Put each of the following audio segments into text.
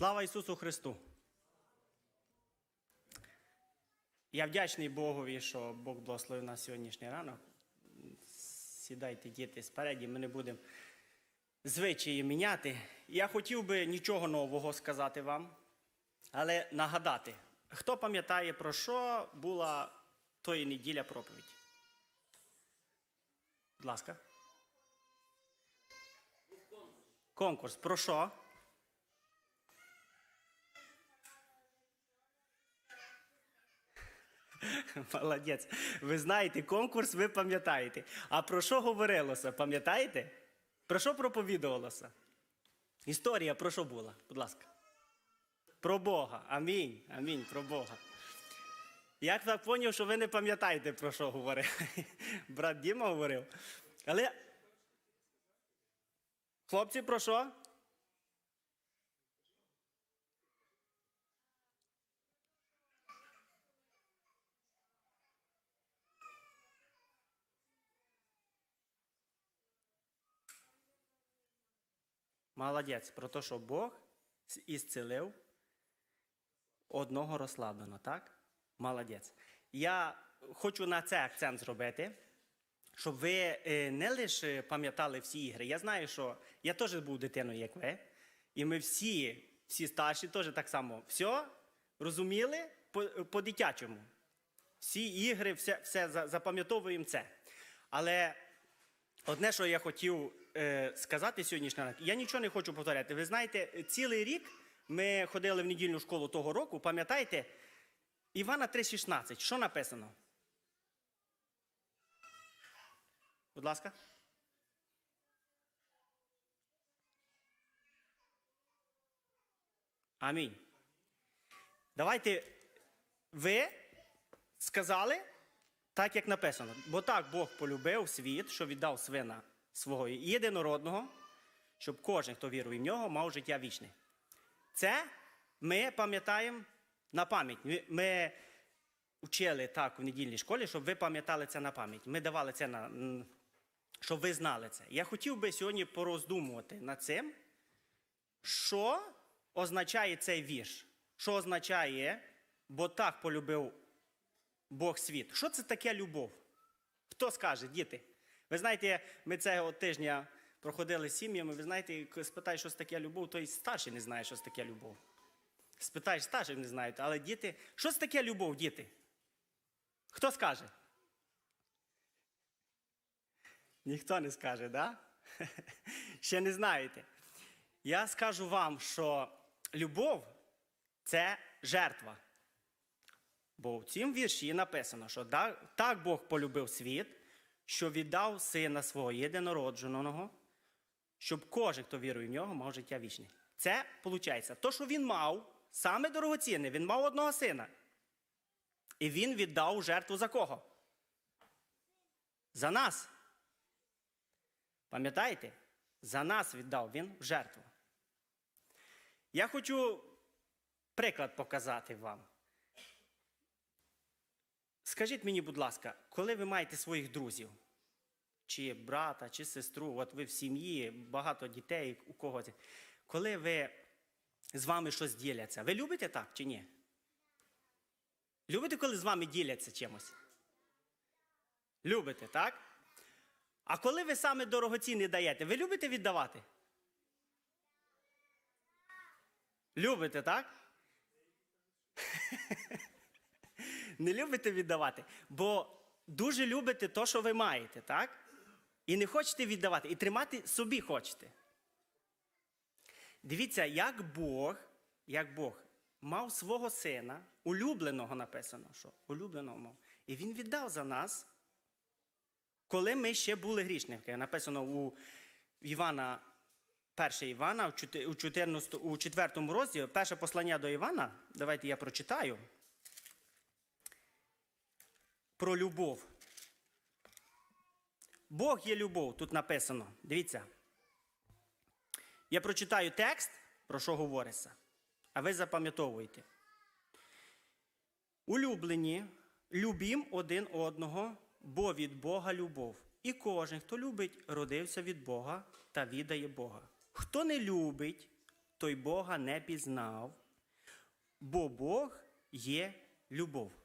Слава Ісусу Христу! Я вдячний Богові, що Бог благословив нас сьогоднішній ранок. Сідайте, діти, спереді, ми не будемо звичаї міняти. Я хотів би нічого нового сказати вам, але нагадати, хто пам'ятає, про що була тої неділя проповідь? Будь ласка. Конкурс. Про що? Молодець. Ви знаєте, конкурс ви пам'ятаєте. А про що говорилося? Пам'ятаєте? Про що проповідувалося? Історія про що була? Будь ласка. Про Бога. Амінь. Амінь. Про Бога. Я так зрозумів, що ви не пам'ятаєте, про що говорив. Брат Діма говорив. Але. Хлопці, про що? Молодець, про те, що Бог ісцелив одного розслаблено, так? Молодець. Я хочу на це акцент зробити, щоб ви е, не лише пам'ятали всі ігри. Я знаю, що я теж був дитиною, як ви, і ми всі, всі старші, теж так само все розуміли по- по-дитячому. Всі ігри, все, все запам'ятовуємо це. Але Одне, що я хотів е, сказати сьогоднішнього ранку, я нічого не хочу повторяти. Ви знаєте, цілий рік ми ходили в недільну школу того року, пам'ятаєте, Івана 3,16. Що написано? Будь ласка. Амінь. Давайте ви сказали так, як написано. Бо так Бог полюбив світ, що віддав свина свого єдинородного, щоб кожен, хто вірує в нього, мав життя вічне. Це ми пам'ятаємо на пам'ять. Ми, вчили так в недільній школі, щоб ви пам'ятали це на пам'ять. Ми давали це на. щоб ви знали це. Я хотів би сьогодні пороздумувати над цим, що означає цей вірш. Що означає, бо так полюбив Бог світ. Що це таке любов? Хто скаже, діти? Ви знаєте, ми цього тижня проходили з сім'ями, ви знаєте, спитаєш, що таке любов, то і старший не знає, що таке любов. Спитаєш, старших не знають, але діти, що це таке любов, діти? Хто скаже? Ніхто не скаже, да? Ще не знаєте. Я скажу вам, що любов це жертва. Бо в цім вірші написано, що так Бог полюбив світ, що віддав сина свого єдинородженого, щоб кожен, хто вірує в нього, мав життя вічне. Це виходить, то, що він мав, саме дорогоцінне, він мав одного сина. І він віддав жертву за кого? За нас. Пам'ятаєте? За нас віддав він жертву. Я хочу приклад показати вам. Скажіть мені, будь ласка, коли ви маєте своїх друзів, чи брата, чи сестру, от ви в сім'ї, багато дітей, у когось, коли ви з вами щось діляться, ви любите так чи ні? Любите, коли з вами діляться чимось? Любите, так? А коли ви саме дорогоцінне даєте, ви любите віддавати? Любите, так? Не любите віддавати, бо дуже любите те, що ви маєте, так? І не хочете віддавати, і тримати собі хочете. Дивіться, як Бог, як Бог мав свого сина, улюбленого написано, що улюбленого мав. І він віддав за нас, коли ми ще були грішники. Написано у Івана, 1 Івана, у 14, у 4 розділі, перше послання до Івана, давайте я прочитаю про любов. Бог є любов, тут написано. Дивіться. Я прочитаю текст, про що говориться, а ви запам'ятовуєте. Улюблені, любім один одного, бо від Бога любов. І кожен, хто любить, родився від Бога та віддає Бога. Хто не любить, той Бога не пізнав, бо Бог є любов.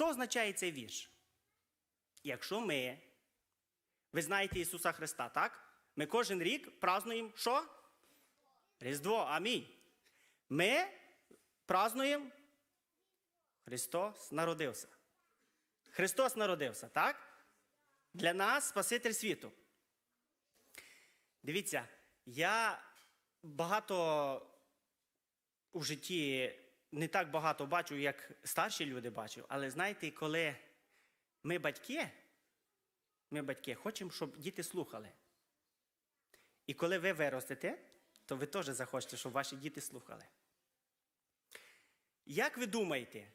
Що означає цей вірш? Якщо ми, ви знаєте Ісуса Христа, так? Ми кожен рік празднуємо що? Різдво. Амінь. Ми празднуємо Христос народився. Христос народився, так? Для нас Спаситель світу. Дивіться, я багато у житті не так багато бачу, як старші люди бачу, але знаєте, коли ми батьки, ми батьки хочемо, щоб діти слухали. І коли ви виростете, то ви теж захочете, щоб ваші діти слухали. Як ви думаєте,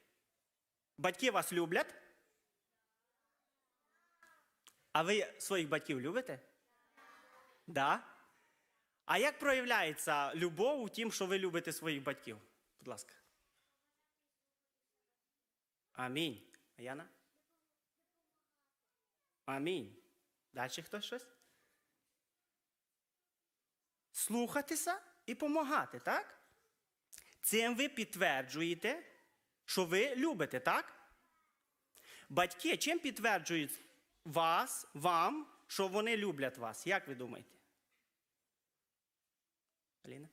батьки вас люблять? А ви своїх батьків любите? Да? А як проявляється любов у тім, що ви любите своїх батьків? Будь ласка. Амінь. А Яна? Амінь. Далі хтось щось? Слухатися і допомагати, так? Цим ви підтверджуєте, що ви любите, так? Батьки чим підтверджують вас, вам, що вони люблять вас? Як ви думаєте? Аліна?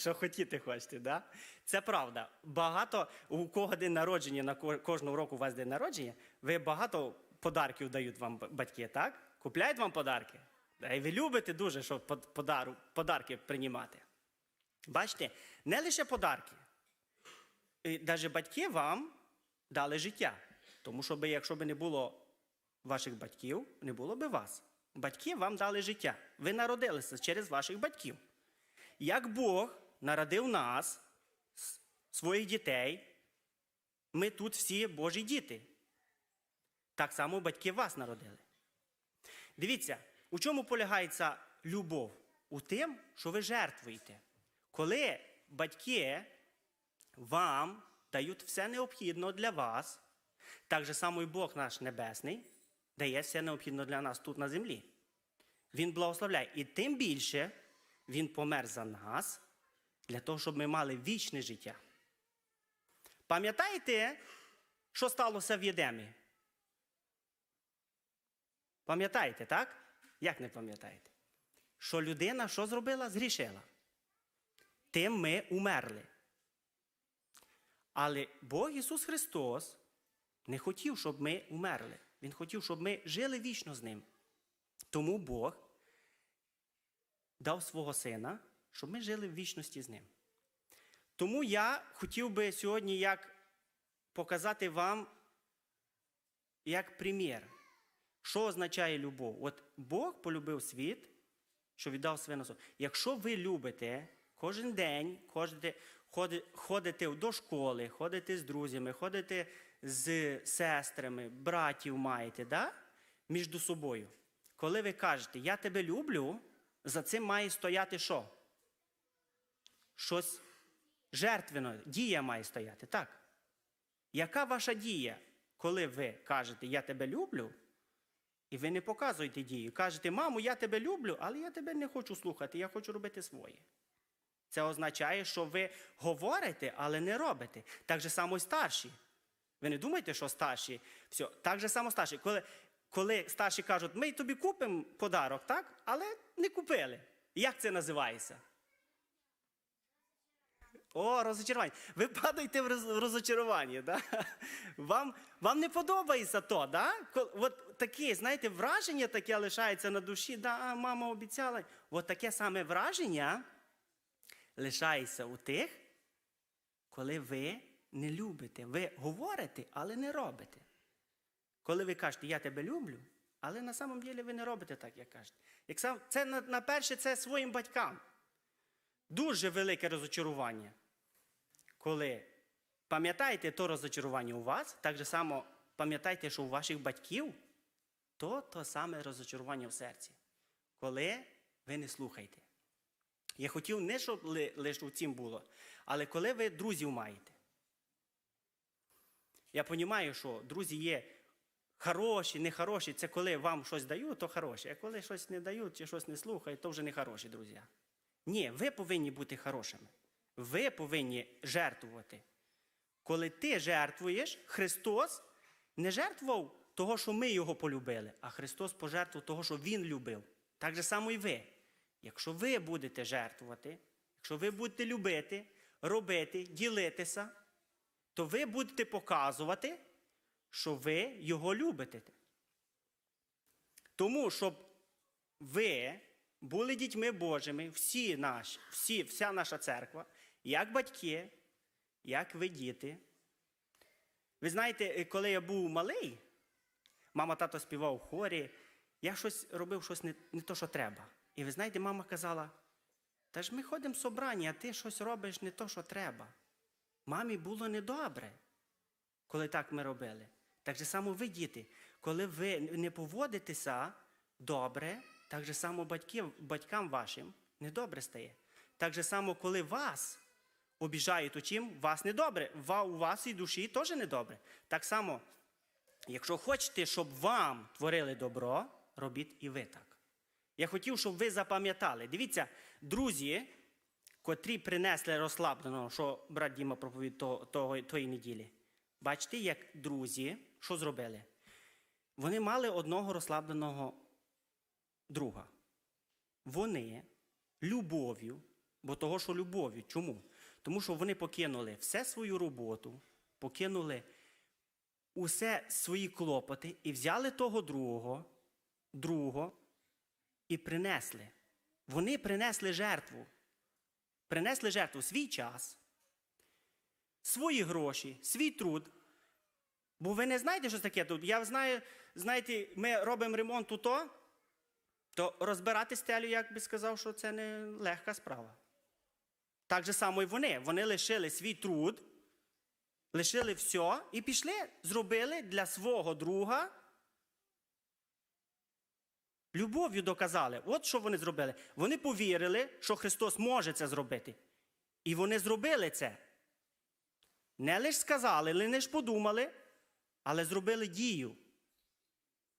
Що хотіти хочете, да? Це правда. Багато у кого день народження, на ко- кожного року у вас день народження, ви багато подарків дають вам батьки, так? Купляють вам подарки. І ви любите дуже, щоб подару, подарки приймати. Бачите, не лише подарки. Навіть батьки вам дали життя. Тому що якщо б не було ваших батьків, не було би вас. Батьки вам дали життя. Ви народилися через ваших батьків. Як Бог народив нас, своїх дітей, ми тут всі Божі діти. Так само батьки вас народили. Дивіться, у чому полягається любов? У тим, що ви жертвуєте. Коли батьки вам дають все необхідне для вас, так же само і Бог наш Небесний дає все необхідне для нас тут на землі. Він благословляє. І тим більше Він помер за нас, для того, щоб ми мали вічне життя. Пам'ятаєте, що сталося в Єдемі? Пам'ятаєте, так? Як не пам'ятаєте? Що людина що зробила? Згрішила. Тим ми умерли. Але Бог Ісус Христос не хотів, щоб ми умерли. Він хотів, щоб ми жили вічно з Ним. Тому Бог дав свого сина, щоб ми жили в вічності з ним. Тому я хотів би сьогодні як показати вам як примір, що означає любов. От Бог полюбив світ, що віддав своє на Якщо ви любите кожен день, ходи- ходите до школи, ходите з друзями, ходите з сестрами, братів маєте, да? між собою. Коли ви кажете, я тебе люблю, за цим має стояти що? Щось жертвено, дія має стояти, так? Яка ваша дія, коли ви кажете, я тебе люблю, і ви не показуєте дію? Кажете, мамо, я тебе люблю, але я тебе не хочу слухати, я хочу робити своє. Це означає, що ви говорите, але не робите. Так же само й старші. Ви не думаєте, що старші? Все, так же само старші. Коли, коли старші кажуть, ми тобі купимо подарок, так? але не купили. Як це називається? О, розочарування. Ви падаєте в розочарування. Да? Вам, вам не подобається то, да? От таке, знаєте, враження таке лишається на душі, да, мама обіцяла. От таке саме враження лишається у тих, коли ви не любите. Ви говорите, але не робите. Коли ви кажете, я тебе люблю, але на самом ділі ви не робите так, як кажете. Як сам, це на, на перше, це своїм батькам. Дуже велике розочарування. Коли пам'ятаєте то розочарування у вас, так же само пам'ятайте, що у ваших батьків то то саме розочарування в серці. Коли ви не слухаєте. Я хотів не, щоб ли- лише у цім було, але коли ви друзів маєте. Я розумію, що друзі є Хороші, нехороші, це коли вам щось дають, то хороші. А коли щось не дають чи щось не слухають, то вже не хороші, друзі. Ні, ви повинні бути хорошими. Ви повинні жертвувати. Коли ти жертвуєш, Христос не жертвував того, що ми його полюбили, а Христос пожертвував того, що Він любив. Так же само і ви. Якщо ви будете жертвувати, якщо ви будете любити, робити, ділитися, то ви будете показувати, що ви його любите. Тому, щоб ви були дітьми Божими, всі наші, всі, вся наша церква, як батьки, як ви діти. Ви знаєте, е, коли я був малий, мама тато співав у хорі, я щось робив щось не, не то, що треба. І ви знаєте, мама казала: та ж ми ходимо в собрання, а ти щось робиш не то, що треба. Мамі було недобре, коли так ми робили. Так же само ви, діти, коли ви не поводитеся добре, так же само батьків, батькам вашим недобре стає. Так же само, коли вас обіжають у чим, вас недобре. У вас і душі теж недобре. Так само, якщо хочете, щоб вам творили добро, робіть і ви так. Я хотів, щоб ви запам'ятали. Дивіться, друзі, котрі принесли розслабленого, що брат Діма того, тої неділі. Бачите, як друзі, що зробили? Вони мали одного розслабленого друга. Вони любов'ю, бо того, що любов'ю. Чому? Тому що вони покинули все свою роботу, покинули усе свої клопоти і взяли того другого, другого і принесли. Вони принесли жертву. Принесли жертву свій час, свої гроші, свій труд. Бо ви не знаєте, що таке тут. Я знаю, знаєте, ми робимо ремонт тут, то розбирати стелю, як би сказав, що це не легка справа. Так же само і вони. Вони лишили свій труд, лишили все і пішли, зробили для свого друга. Любов'ю доказали. От що вони зробили. Вони повірили, що Христос може це зробити. І вони зробили це. Не лише сказали, не лише подумали, але зробили дію.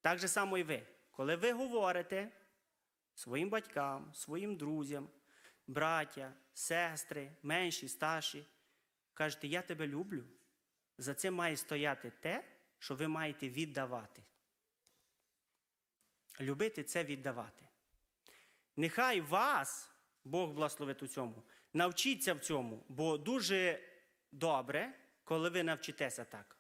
Так же само і ви. Коли ви говорите своїм батькам, своїм друзям, браття, сестри, менші, старші, кажете, я тебе люблю, за це має стояти те, що ви маєте віддавати. Любити це віддавати. Нехай вас, Бог благословить у цьому, навчіться в цьому, бо дуже добре, коли ви навчитеся так.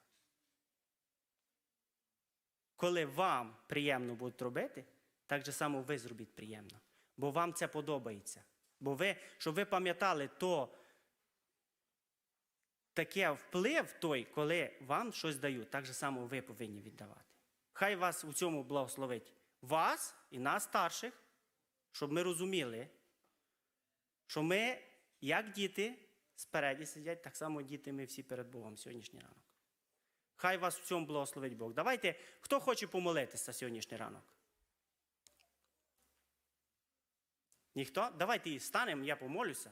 Коли вам приємно будуть робити, так же само ви зробіть приємно. Бо вам це подобається. Бо ви, щоб ви пам'ятали, то таке вплив той, коли вам щось дають, так же само ви повинні віддавати. Хай вас у цьому благословить вас і нас старших, щоб ми розуміли, що ми, як діти, спереді сидять, так само діти ми всі перед Богом сьогоднішній ранок. Хай вас в цьому благословить Бог. Давайте, хто хоче помолитися сьогоднішній ранок? Ніхто? Давайте станемо, я помолюся.